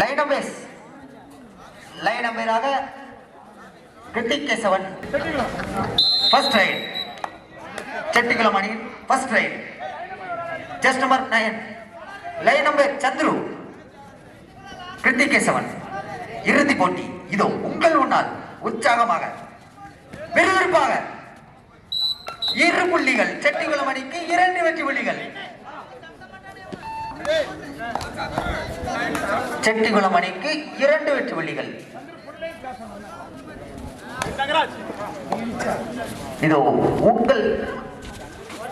Line அம்பேஸ் line நம்பராக Kiruthik Kesavan first raid Chettikulam அணி first raid chest number nine line number Chandru. Kiruthik Kesavan இறுதி போட்டி. இதோ உங்கள் முன்னால் உற்சாகமாக. விறுவிறுப்பாக. இரு புள்ளிகள் செட்டிகுளம் அணிக்கு இரண்டு வெற்றி புள்ளிகள். செட்டிகுளம் அணிக்கு இரண்டு வெற்றி புள்ளிகள். இதோ உங்கள்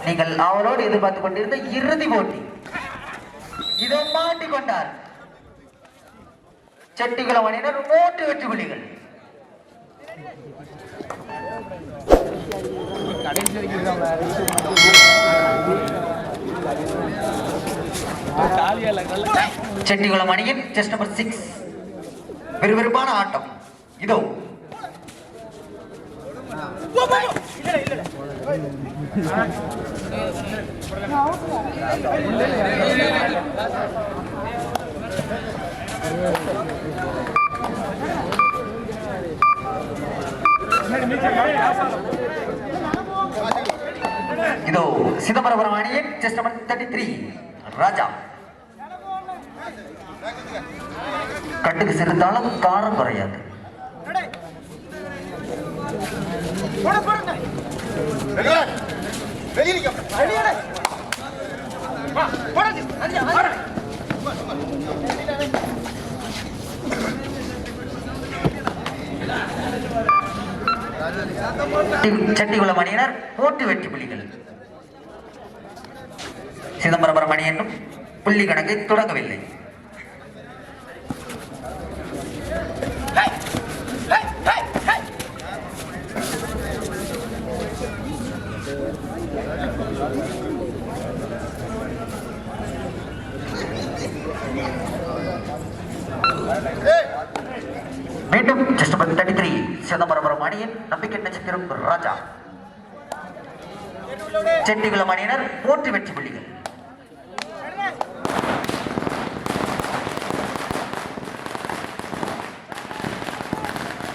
நீங்கள் அவரோடு எதிர்பார்த்துக் கொண்டிருந்த இறுதி போட்டி. இதோ மாட்டிக்கொண்டார் செட்டிகுளம் அணியினர் மூன்று வெற்றி புள்ளிகள். செட்டிகுளம் அணியின் டெஸ்ட் நம்பர் சிக்ஸ் விறுவிறுப்பான ஆட்டம். இதோ. இதோ சிதம்பரபுரம் அணியின் chest number thirty three Raja கட்டுக்கு சிறந்தாலும் காரம் குறையாது செட்டி- செட்டிகுளம் அணியினர் ஓட்டு வெற்றி புள்ளிகள் சிதம்பரபுரம் மணியனும் புள்ளி கணக்கு தொடங்கவில்லை மீண்டும் chest number thirty three Chidambarapuram அணியின் நம்பிக்கை நட்சத்திரம் ராஜா செட்டிகுளம் அணியினர் மூன்று வெற்றி புள்ளிகள்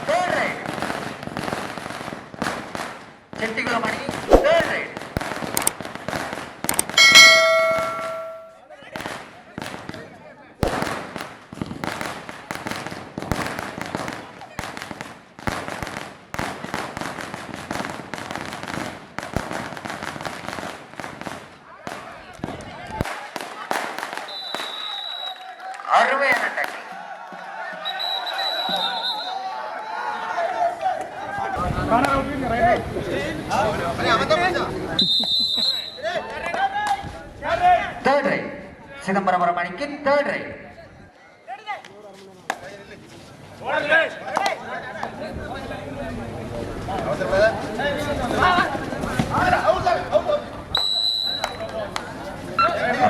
Third right. செட்டிகுளம் அணி third right. அருமையான tackle third raid in third third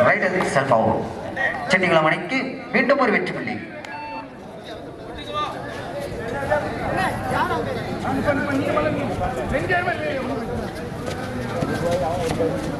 raid raid self out Chettikulam அணிக்கு மீண்டும் ஒரு வெற்றி புள்ளி சுமடகள்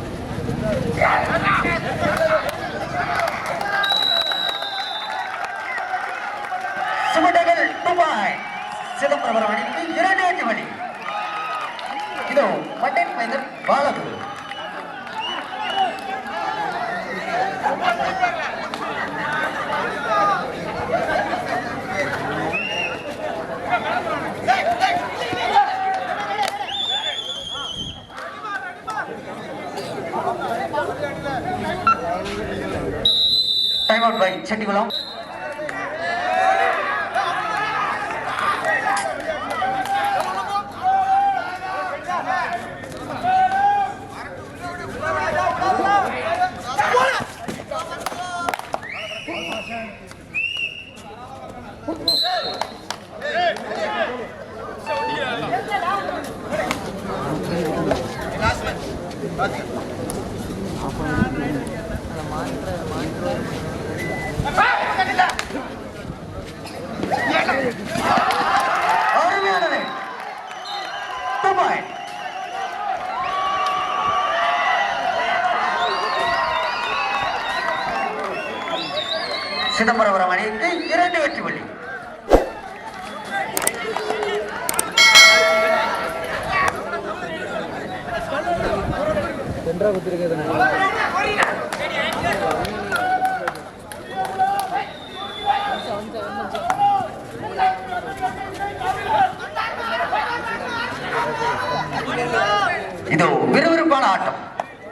ஆட்டம்.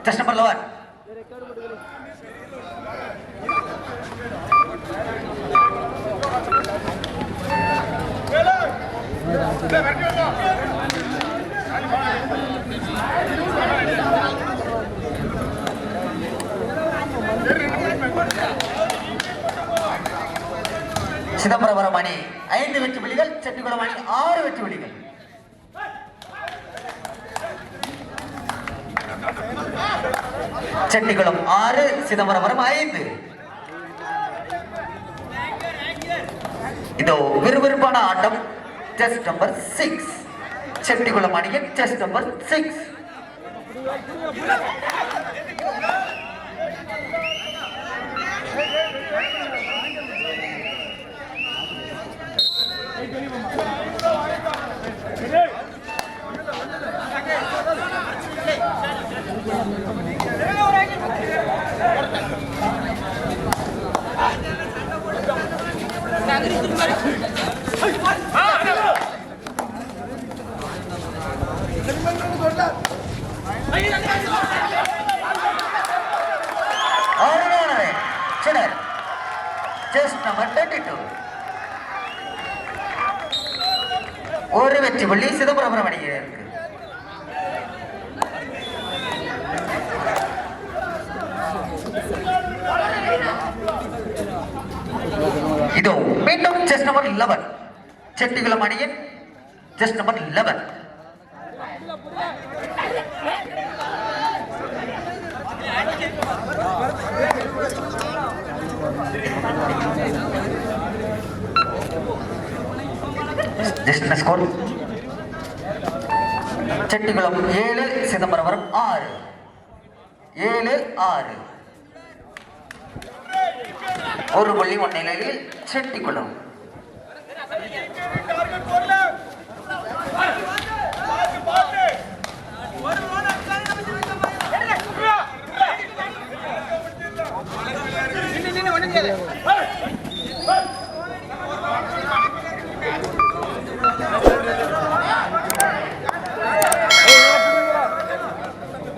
ஜஸ்ட் நம்பர் லெவன் சிதம்பரம் அணி ஐந்து வெற்றி புள்ளிகள் செட்டிக்குளம் அணி ஆறு வெற்றி புள்ளிகள். செட்டிக்குளம் ஆறு சிதம்பரம் ஐந்து. இதோ விறுவிறுப்பான ஆட்டம். டெஸ்ட் நம்பர் சிக்ஸ் செட்டிக்குளம் அணியின் டெஸ்ட் நம்பர் சிக்ஸ் அருமையான சிலர் டெஸ்ட் நம்பர் தேர்ட்டி டூ ஒரு வெற்றி புள்ளி சிதம்பரம் அணியில் இதோ மீண்டும் செஸ் நம்பர் லெவன் செட்டிகுளம் அணியின் chest number eleven score Chettikulam ஏழு சிதம்பரம் ஆறு. ஏழு ஆறு. ஒரு புள்ளி முன்னிலையில் செட்டிக்குளம்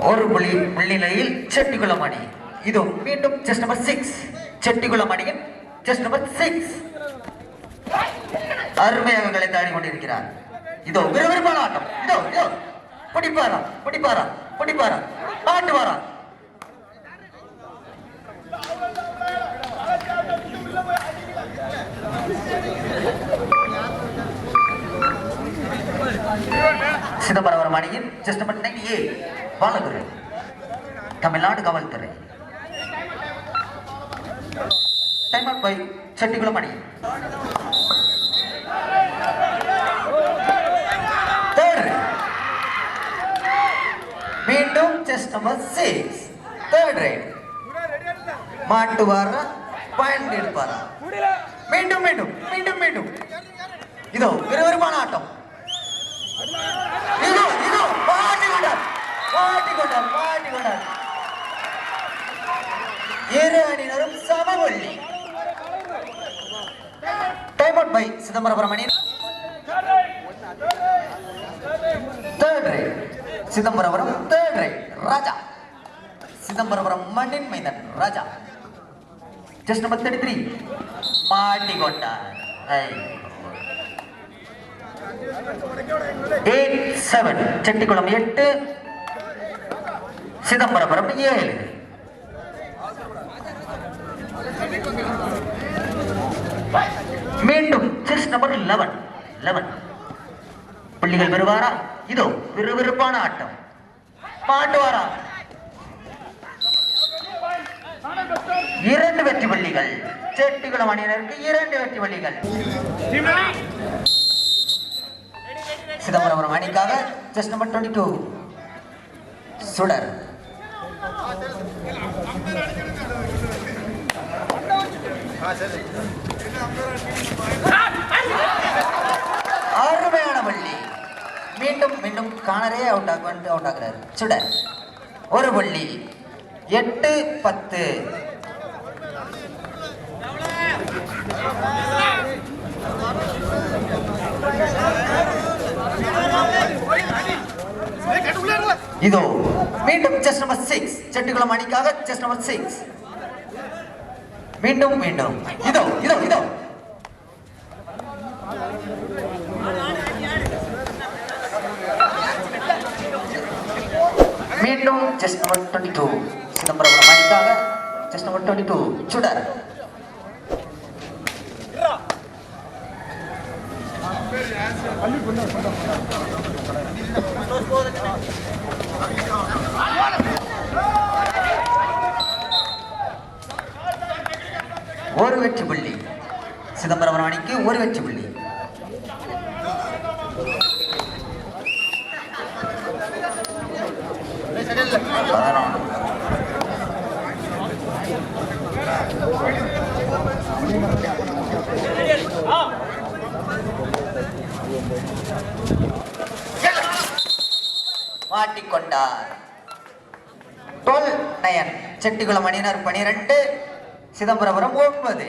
ஒரு புள்ளி முன்னிலையில் செட்டிக்குளம் அணி. இதோ மீண்டும் செஸ் நம்பர் சிக்ஸ் செட்டிக்குளம் அணியின் ஜஸ்ட் நம்பர் சிக்ஸ் அருமையாக கலைத்து ஆடி கொண்டிருக்கிறார் இதோ விறுவிறுப்பான ஆட்டம். இதோ இதோ. பிடிப்பாரா? பிடிப்பாரா? பிடிப்பாரா? ஆட்டுவாரா சிதம்பரம் அணியின் ஜஸ்ட் நம்பர் நைன்டி ஏ பாலகுரு. தமிழ்நாடு காவல்துறை. டைம் அவுட் பை செட்டிகுளம் அணி Third. மீண்டும் chest number six third raid மாட்டுவாரா point எடுப்பாரா மீண்டும் மீண்டும் மீண்டும் மீண்டும் இதோ விறுவிறுப்பான ஆட்டம் இதோ இதோ பாட்டி கொண்டார் பாட்டி கொண்டார் பாட்டி கொண்டார் இரு அணியினரும் சமவெள்ளி. டைம் அவுட் பை சிதம்பரம் அணி third raid Chidambaram third raid Raja. Chidambaram மண்ணின் மைந்தன் Raja. Chest number thirty three மாட்டி கொண்டார் எயிட் செவன் செட்டிக்குளம் எட்டு. சிதம்பரம் ஏழு. மீண்டும் செஸ் நம்பர் லெவன் லெவன் புள்ளிகள் வருவாரா இதோ விறுவிறுப்பான ஆட்டம். பாண்டுவாரா இரண்டு வெற்றி பள்ளிகள். செட்டிக்குளம் அணியினருக்கு இரண்டு வெற்றி பள்ளிகள். சிதம்பரம் அணிக்காக செஸ் நம்பர் டுவெண்ட்டி டூ சுடர். அருமையான பள்ளி. மீண்டும் மீண்டும் காணரே அவுட் ஆக அவுட் ஆகிறார் சுடர். ஒரு பள்ளி. எட்டு பத்து. இதோ மீண்டும் செஸ் நம்பர் சிக்ஸ் செட்டுக்குளம் அணிக்காக செஸ் நம்பர் சிக்ஸ் மீண்டும் மீண்டும் இதோ இதோ இதோ மீண்டும் chest number twenty two Chidambaram அணிக்காக செஸ் நம்பர் டுவெண்ட்டி டூ சுடர் ஒரு வெற்றி புள்ளி. சிதம்பரம் அணிக்கு ஒரு வெற்றி புள்ளி. மாட்டிக்கொண்டார். Twelve nine. செட்டிகுளம் அணியினர் பனிரெண்டு சிதம்பரபுரம் ஒன்பது.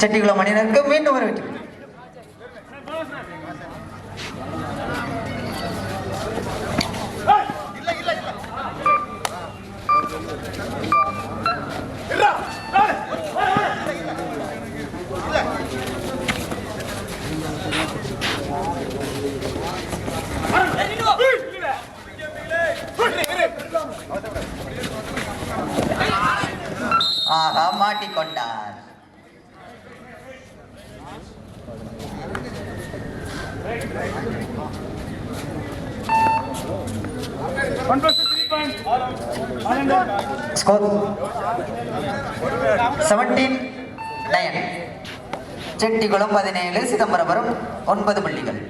செட்டிகுளம் அணியினருக்கு மீண்டும் ஒரு வெற்றி மாட்டிக்கொண்டார். செவன்டீன் நயன் செட்டிகுளம் பதினேழு சிதம்பரபுரம் ஒன்பது புள்ளிகள்.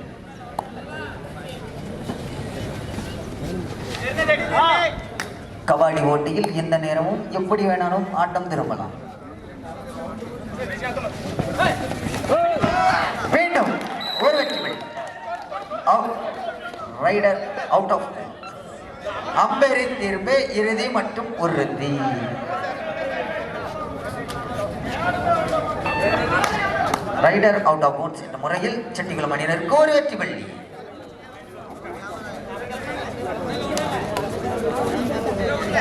கபாடி போட்டியில் எந்த நேரமும் எப்படி வேணாலும் ஆட்டம் திரும்பலாம். மீண்டும் ஒரு வெற்றி அவுட் ரைடர் அவுட் ஆஃப் அம்பரின் தீர்ப்பு இறுதி மற்றும் உறுதி. ரைடர் அவுட் ஆஃப் பவுன்ஸ் என்ற முறையில் செட்டிகுளம் அணியினருக்கு ஒரு வெற்றி பள்ளி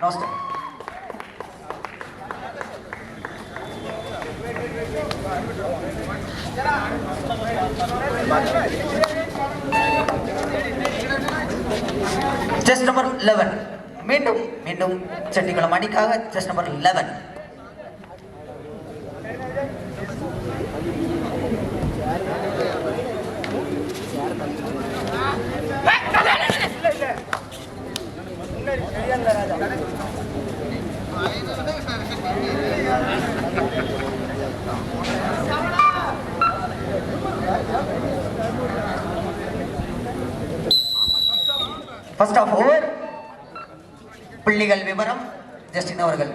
மாட்டிக்கொண்டார் செஸ் நம்பர் லெவன் மீண்டும் மீண்டும் செட்டிக்குளம் அணிக்காக chest number eleven first half over புள்ளிகள் விவரம் ஜஸ்டின் அவர்கள்.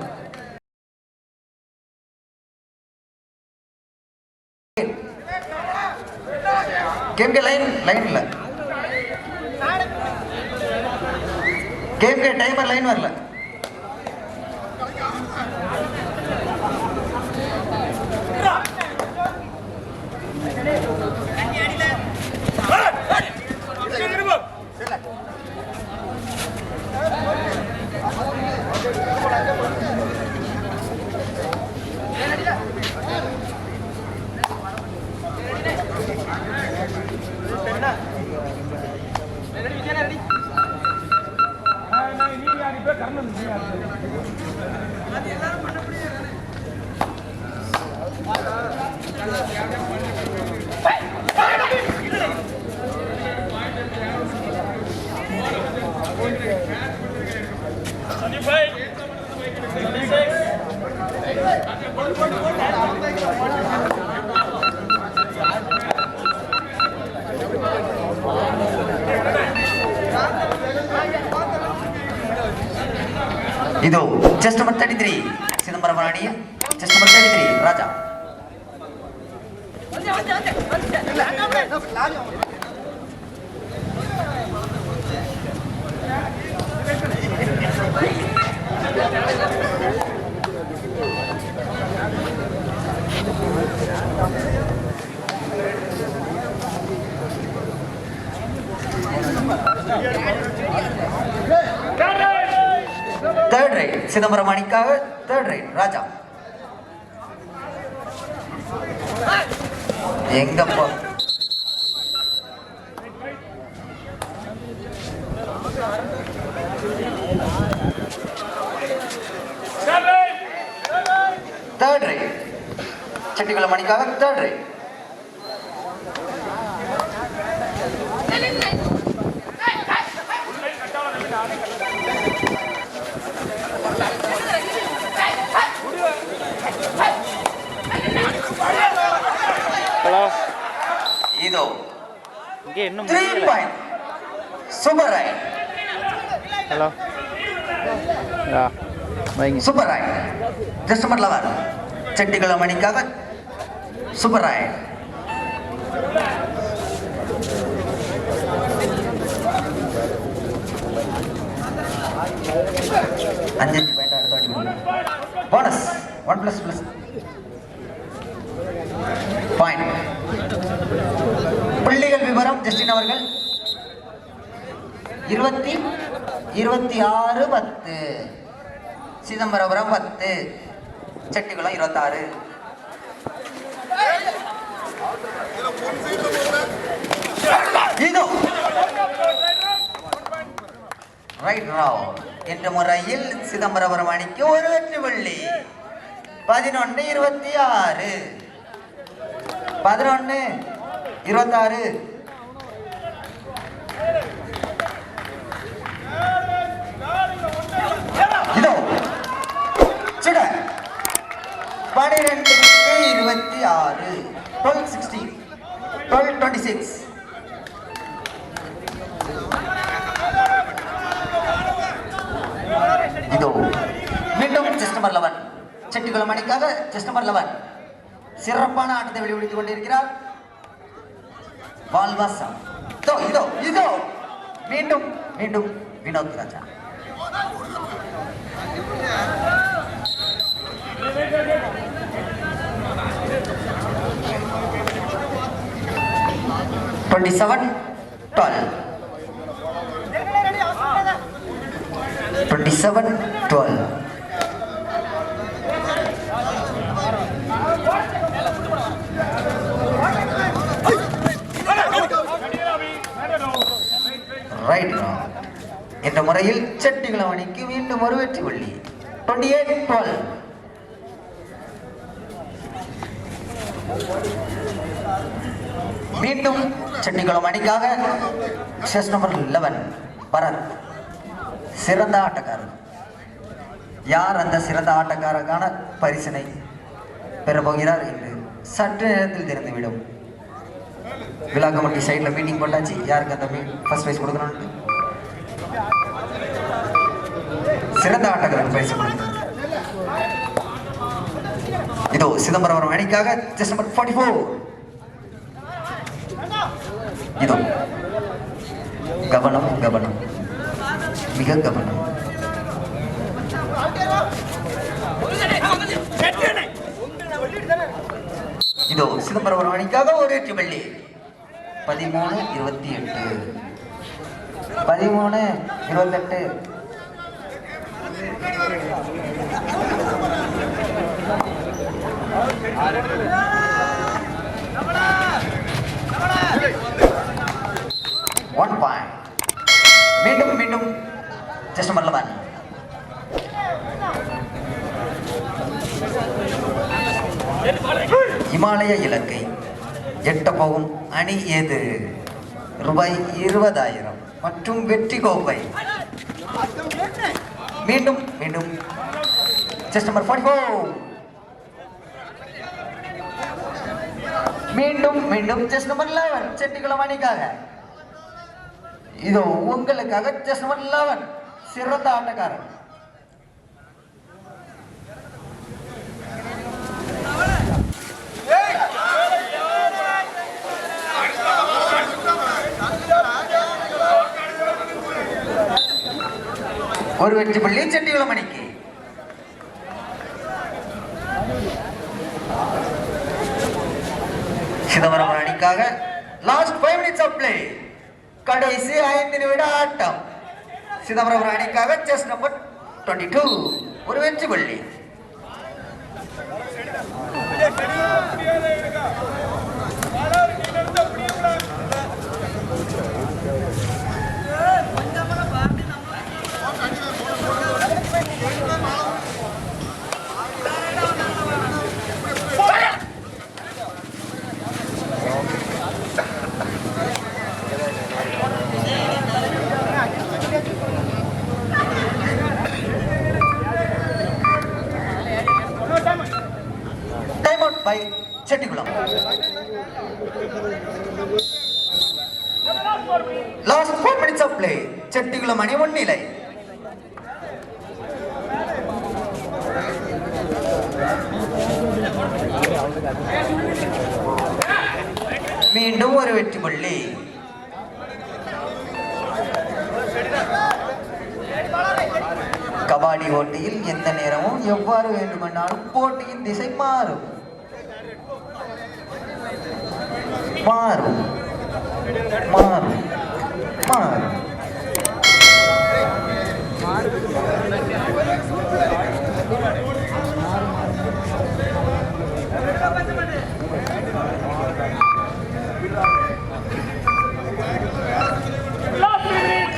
ಇದು ಚೆಸ್ಟ್ ಮಾತಾಡಿದ್ರಿ ಸಿದಂಬರ ಮರಾಣಿಯ ಚೆಸ್ಟ್ ಮಾತಾಡಿದ್ರಿ ರಾಜ. ரைட் சிதம்பரம் அணிக்காக தேர்ட் ரைட் ராஜா. எங்கப்பா? தேர்ட் ரைட் செட்டிக்குளம் அணிக்காக தேர்ட் ரைட் ஹலோ. இது. இங்கே இன்னும் three point super raid hello. வைங்க. சூப்பர் ரைட் ஜஸ்ட் செட்டிகுளம் அணிக்காக சூப்பர் ரைட் அஞ்சு பாயிண்ட் அடுத்த bonus one plus plus point புள்ளிகள் விவரம் ஜஸ்டின் அவர்கள். இருபத்தி இருபத்தி ஆறு பத்து. சிதம்பரபுரம் பத்து. செட்டிக்குளம் இருபத்தாறு. இதோ. ரைட் ராவ் என்ற முறையில் சிதம்பரபுரம் அணிக்கு ஒரு வெற்றி புள்ளி பதினொன்று இருபத்தி ஆறு. பதினொன்று இருபத்தாறு. இதோ சுட. பனிரெண்டுக்கு இருபத்தி ஆறு twelve sixteen twelve twenty six இதோ மீண்டும் செஸ்டமர் நம்பர் லெவன் செட்டிகுளம் அணிக்காக செஸ்டமர் நம்பர் லெவன் சிறப்பான ஆட்டத்தை வெளிப்படுத்திக் கொண்டிருக்கிறார் வால்வாசா இதோ இதோ இதோ மீண்டும் மீண்டும் Vinoth Raja twenty seven twelve twenty seven twelve raid என்ற முறையில் செட்டிகுளம் அணிக்கு மீண்டும் ஒரு வெற்றி புள்ளி டுவெண்ட்டி எயிட் டுவெல் மீண்டும் செட்டிகுளம் அணிக்காக செஸ் நம்பர் லெவன் பரத். சிறந்த ஆட்டக்காரர். யார் அந்த சிறந்த ஆட்டக்காரருக்கான பரிசனை பெறப்போகிறார் என்று சற்று நேரத்தில் தெரிந்துவிடும். விழா கமிட்டி சைடில் மீட்டிங் போட்டாச்சு. யாருக்கு அந்த ஃபர்ஸ்ட் ப்ரைஸ் கொடுக்கணும்னு? சிறந்த ஆட்டக்காரர் பரிசு இதோ சிதம்பரம் அணிக்காக ஜஸ்ட் நம்பர் ஃபார்ட்டி ஃபோர் இதோ கவனம் கவனம். மிக கவனம். இதோ சிதம்பரம் அணிக்காக ஒரு வெற்றி வெள்ளி பதிமூணு இருபத்தி எட்டு. பதிமூணு இருபத்தெட்டு. ஒன் பாயிண்ட் மீண்டும் மீண்டும் ஜஸ்ட் மல்லவன் இமாலய இலக்கை எட்ட போகும் அணி ஏது? ரூபாய் இருபதாயிரம். மற்றும் வெற்றி கோப்பை மீண்டும் மீண்டும். செஸ் நம்பர் ஃபார்ட்டி ஃபோர் மீண்டும் மீண்டும் செஸ் நம்பர் லெவன் செட்டிக்குளம் அணிக்காக. இதோ உங்களுக்காக செஸ் நம்பர் லெவன் சிறந்த ஆட்டக்காரன். ஒரு வெற்றி பள்ளி செட்டிகுளம் மணிக்கு சிதம்பரம் அணிக்காக last five minutes of play கடைசி ஐந்து நிமிட ஆட்டம். சிதம்பரம் அணிக்காக செஸ் நம்பர் டுவெண்ட்டி டூ ஒரு வெற்றி பள்ளி time out by Chettikulam last four minutes of play Chettikulam அணி முன்னிலை மீண்டும் ஒரு வெற்றி புள்ளி. கபாடி போட்டியில் எந்த நேரமும் எவ்வாறு வேண்டுமென்றாலும் போட்டியின் திசை மாறும் மாறும். மாறும். மாறும். மாறும்.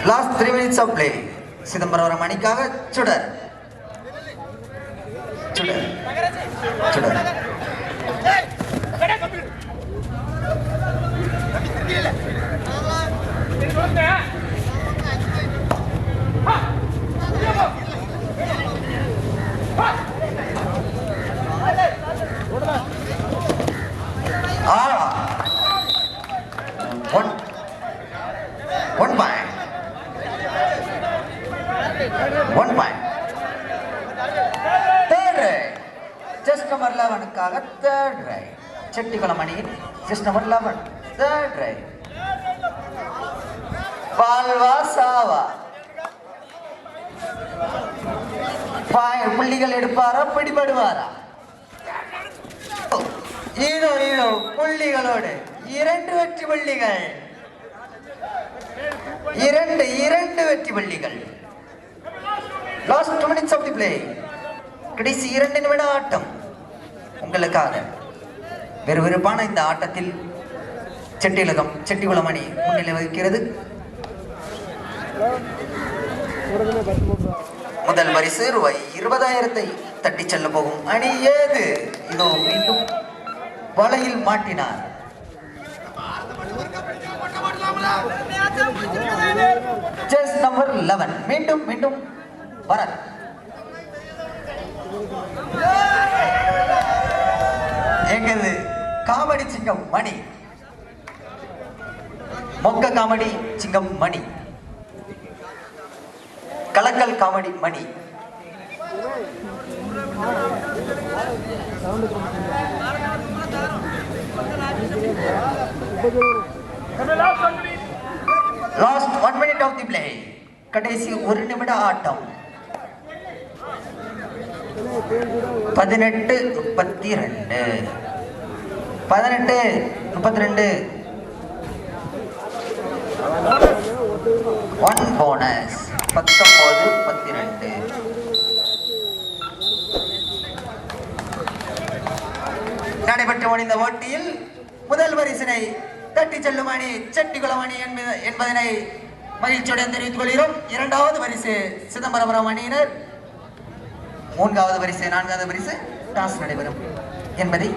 Last three minutes of play Chidambaram அணிக்காக சுடர். சுடர். சுடர் ஆ one one point one point third raid chest number லெவனுக்காக third raid Chettikulam அணியின் ஜஸ்ட் நம்பர் லெவன் தேர்ட் பால்வா சாவா பாய் புள்ளிகள் எடுப்பாரா? பிடிபடுவாரா? இதோ இதோ புள்ளிகளோடு. இரண்டு வெற்றி பள்ளிகள். இரண்டு இரண்டு வெற்றி பள்ளிகள். Last two minutes of the play கடைசி இரண்டு நிமிட ஆட்டம். உங்களுக்காக. விறுவிறுப்பான இந்த ஆட்டத்தில் செட்டிலகம் செட்டிகுளம் அணி முன்னிலை வகிக்கிறது. முதல் பரிசு ரூபாய் இருபதாயிரத்தை தட்டி செல்ல போகும் அணி ஏது? இதோ மீண்டும் வலையில் மாட்டினார். செஸ் நம்பர் லெவன் மீண்டும் மீண்டும் வர எங்கது காமெடி சிங்கம் மணி. மொக்க காமெடி சிங்கம் மணி. கலக்கல் comedy Mani. Last one minute of the play கடைசி ஒரு நிமிட ஆட்டம். பதினெட்டு முப்பத்தி ரெண்டு. பதினெட்டு முப்பத்தி ரெண்டு ஒன் போனஸ் பத்தொன்பது முப்பத்தி ரெண்டு நடைபெற்று முடிந்த போட்டியில் முதல் வரிசனை தட்டி செல்லும் அணி செட்டிக்குளம் அணி என்பது- என்பதனை மகிழ்ச்சியுடன் தெரிவித்துக் கொள்கிறோம். இரண்டாவது பரிசு சிதம்பரபுரம் அணியினர். மூன்றாவது பரிசு நான்காவது பரிசு டாஸ் நடைபெறும் என்பதை